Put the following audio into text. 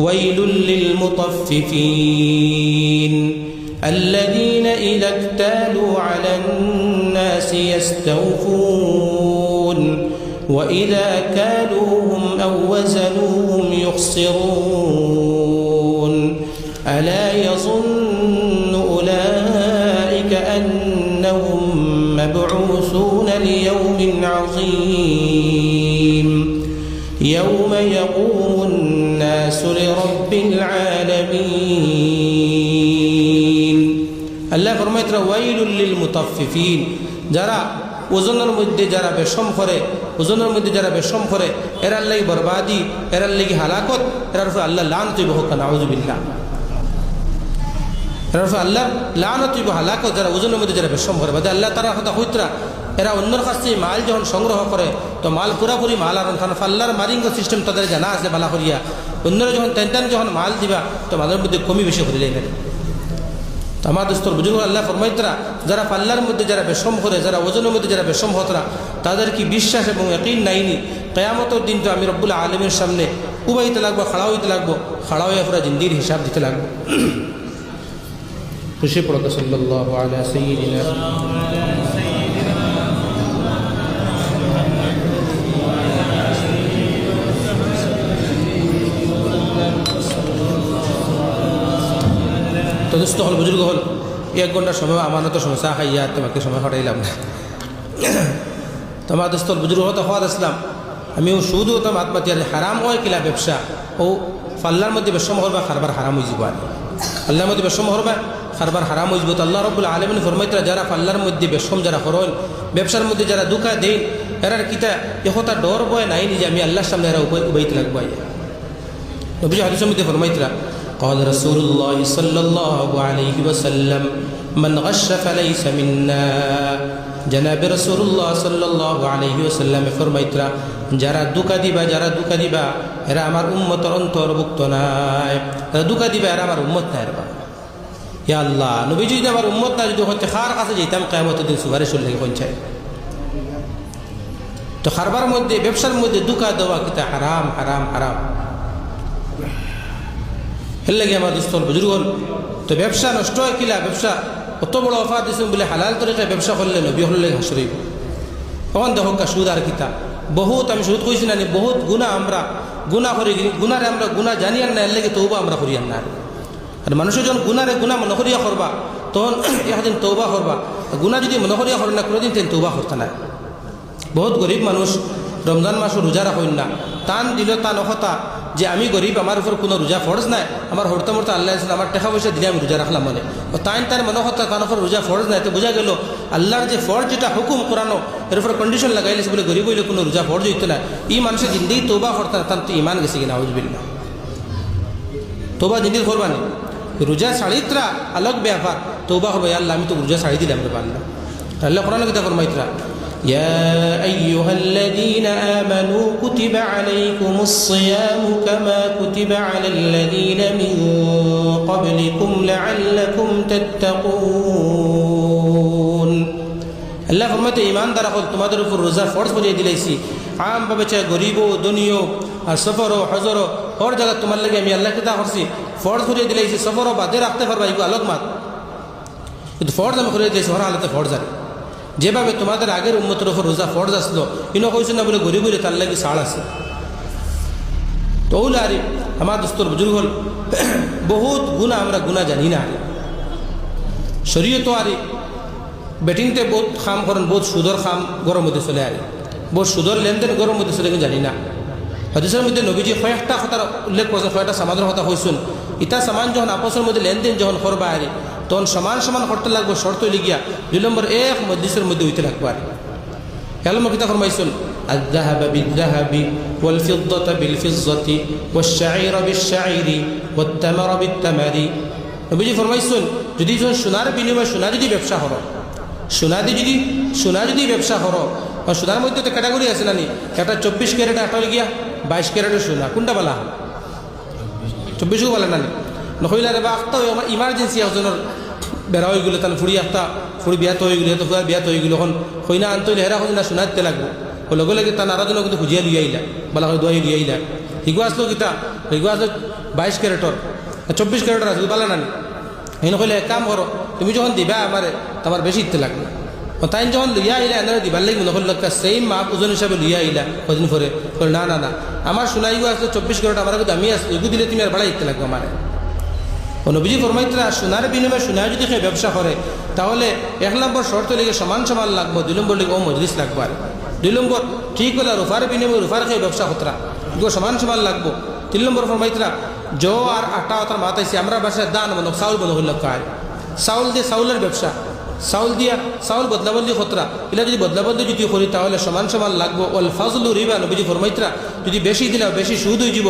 ويل للمطففين الذين إذا اكتالوا على الناس يستوفون وإذا كالوهم أو وزنوهم يخسرون ألا يظن أولئك أنهم مبعوثون ليوم عظيم يوم يقوم الناس لرب العالمين আল্লাহ ফরমাইতরা ওয়াইলুল লিল মুতাফফিফিন যারা ওজনের মধ্যে যারা বেশম করে ওজনের মধ্যে যারা বেশম করে এরার লাগি বরবাদি এরার লাগি হালাকত এরার উপর আল্লাহ লান তুই বহুকা নাউজুবিল্লাহ এরার উপর আল্লাহ লান তুই হালাকত যারা ওজনের মধ্যে যারা বেশম করে বাদে আল্লাহ তারা কথা হইতরা এরা অন্যর কাছ থেকে মাল যখন সংগ্রহ করে, তো মাল পুরাপুরি মাল আর কারণ আল্লাহর মারিঙ্গ সিস্টেম তাদের জানা আছে বালা করিয়া। অন্যরা যখন তেন তেন যখন মাল দিবা, তো মালের মধ্যে কমি বেশি করে দেয় তো আমার দোস্তর বুজুর্গ, আল্লাহ ফরমাইতরা, যারা পাল্লার মধ্যে যারা বেশম করে, যারা ওজনের মধ্যে যারা বেশম হতরা তাদের কি বিশ্বাস এবং একই নাইনি কেয়ামতের দিন তো আমি রব্বুল আলমের সামনে উবাইতে লাগবো খাড়া হইতে লাগবো খাড়া হয়ে পুরা জিন্দির হিসাব দিতে লাগবো। খুশি পড়তো সাল্লাহ দুস্থ হল, বুজুর্গ হল। এক ঘণ্টার সময় আমার তো সমস্যা খাইয়া তোমাকে সময় হটাইলাম। না তোমার দোস্ত বুজুর্গ হতো হওয়ার আসলাম। আমিও সুদও তো আত্মাতি আর হারাম হয় কিলা ব্যবসা। ও ফাল্লার মধ্যে বেশম হরবা খারবার হারাম হয়ে যাব আল্লাহর মধ্যে বেশম হরবা খারবার হারাম হয়ে যাব। তো আল্লাহ রব্বুল আলমিন ফরমাইতরা যারা ফাল্লার মধ্যে বেশম যারা হরল, ব্যবসার মধ্যে যারা দুঃখা দেন এরার কিতা এহতা ডর বয় নাই নিজে আমি আল্লাহর সামনে এরা উবাইতে লাগবো নবীজি হাদিসের মধ্যে ফরমাইতরা قال رسول الله صلى الله عليه وسلم من غش فليس منا জনাবে রসুল্লাহ সাল্লাহ আলহি ওসাল্লাম ফরমাইতরা যারা দুকা দিবা যারা দুকা দিবা এরা আমার উম্মতর অন্তর্ভুক্ত নাই যারা দুকা দিবা এরা আমার উম্মত নাই এরা ইয়া আল্লাহ নবী যদি আমার উম্মত না যদি হচ্ছে খার কাছে যেতাম কেমতের দিন সুপারিশ লেগে পঞ্চায়েত তো খারবার মধ্যে ব্যবসার মধ্যে দুকা দেওয়া কিতা হারাম হারাম হারাম এর লাগে আমার দোস্তর বুজুর্গ তো ব্যবসা নষ্ট হয় কিলা? ব্যবসা অত বড় অফার দিছেন বলে হালাল তরিকায় ব্যবসা করলে নবী হলে হাসরিব তখন দেখো সুদ আর কিতা? বহুত আমি সুদ কইছি না বহুত গুণা আমরা, গুণা করি, গুণারে আমরা গুণা জানি আর না, এর তৌবা আমরা করি আর না। আর মানুষের যখন গুণারে গুণা মনে করিয়া করবা, তখন একদিন তৌবা করবা। গুণা যদি মনে করিয়া করে না, কোনোদিন তেন তৌবা করতে না বহুত গরিব মানুষ রমজান মাসও রোজা রাখেন না। টান দিল তা নখতা যে আমি গরিব আমার উপর কোনো রোজা ফরজ নাই। আমার হরতে মরতে আল্লাহ আসলে আমার টাকা পয়সা দিলে আমি রোজা রাখলাম মানে। তাই তার মনে হতো তার উপর রোজা ফরজ নাই তো বোঝা গেল আল্লাহর যে ফরজ যেটা হুকুম কোরআনো এর উপর কন্ডিশন লাগাইলে বলে গরিব হইলে কোনো রোজা ফরজ হইতো না ই মানুষের জিন্দিগি তোবা করতে না তার তো ইমান গেছে কিনা না তোবা জিন্দিগি করবানি রোজা শাড়িত্রা আলোক ব্যাপার তোবা হবে আল্লাহ আমি তো রোজা শাড়ি দিলাম পারলাম আল্লাহ কোরআন কিতা ফরমাইত্রা يا أيها الذين آمنوا كتب عليكم الصيام كما كتب على الذين من قبلكم لعلكم تتقون আল্লাহ ফরমাতে ইমানদার হল তোমাদের উপর রোজা ফর্জ করিয়ে দিলাইছি আম ভাবে চাই গরিব দনীয় আর সফর হজর হর জায়গা তোমার লাগে আমি আল্লাহ কিতা করছি ফর্জ করিয়ে দিলাইছি সফর বাদে রাখতে পারবা এগুলো আলোক মাত কিন্তু ফর্জ আমি করিয়ে দিয়েছি হর হালতে ফর্জ আর যেভাবে তোমাদের আগের উন্মতের ওপর রোজা ফর্জ আসলো, ইনো কইছে না বলে গরিব হইলে তার লাগে সাড় আছে। তো ওগুলো আরে, আমার দোস্তর বুজুর্গ হল, বহুত গুণা আমরা গুণা জানি না আরে। শরীয় তো আরে ব্যাটিংতে বহুত খাম করেন, বহুত সুদর খাম গরম হতে চলে আরে। বহুত সুদর লেনদেন গরম হতে চলে জানি না। হদিসের মধ্যে নবীজি কয়েকটা কথার উল্লেখ করেছেন কয়েকটা সমাজের কথা হয়েছেন ইটা সমান যখন আপসের মধ্যে লেনদেন যখন করবা আরে তখন সমান সমান করতে লাগবো শর্ত লিগিয়া দুই নম্বর এক মজলিসের মধ্যে হইতে লাগবো আর কেলম কিতা ফরমাইছেন الذهب بالذهب والفضة بالفضة والشعير بالشعير والتمر بالتمر নবীজি ফরমাইছেন যদি যখন সোনার বিনিময়ে সোনা যদি ব্যবসা হর সোনা দিয়ে যদি সোনা যদি ব্যবসা হর সোনার মধ্যে তো ক্যাটাগরি আছে নানি একটা চব্বিশ ক্যারেট একটা গিয়া বাইশ ক্যারেটের সোনা কোনটা বলা? চব্বিশও বলে নানি। নহইলে রে বা আখতা আমার ইমার্জেন্সি একজনের বেড়া হয়ে গেলে তাহলে ফুড়ি আখতা ফুড়ি বিয়াত হয়ে গেলে তো ফুয়ার বিয়াত হয়ে গেলে এখন হইনা আনতে হেরা হইনা শোনাতে লাগবো। লগে লগে তা নারাজনও কিন্তু খুঁজিয়া লিয়ে আইলা বলা হয় দোয়াই লিয়ে আইলা হিগু আসলো কিতা? হিগু আসলো বাইশ ক্যারেটর চব্বিশ ক্যারেটর আছে পালা নানি। হিন কইলে কাম করো তুমি যখন দিবা আমারে তোমার বেশি ইতে লাগবে। তাই যখন লিয়া আইলা, এনারা দিবার লাগবে নকল লোক সেম মাপ ওজন হিসাবে লিয়া আইলা কদিন কইল, না না না, আমার সোনাইগু আসলো চব্বিশ ক্যারেট, আমার আমি আসলো এগু দিলে তুমি আর বাড়াই ইতে লাগবে আমারে। নবীজি ফরমাইতরা সোনার বিনিময়ে সোনা যদি কেউ ব্যবসা করে, তাহলে এক নম্বর শর্ত লেগে সমান সমান লাগবো, দুই নম্বর লেগে ও মজলিস লাগবো আর। দুই নম্বর, ঠিক হলে রুফার বিনিময়ে রুফার খেয়ে ব্যবসা হতরা এগুলো সমান সমান লাগবো। তিন নম্বর ফরমাইতরা জো আর আটা, অতার মাতাইছি আমরা বাসায় দান বনক চাউল বনক হইল কায় চাউল দিয়ে চাউলের ব্যবসা চাউল দিয়া, চাউল বদলাবন্দি খতরা এগুলা যদি বদলাবদলি যদি করি, তাহলে সমান সমান লাগবো। ওল ফাজলু রিবা, নবীজি ফরমাইত্রা, যদি বেশি দিলা, বেশি সুদ হয়ে যাব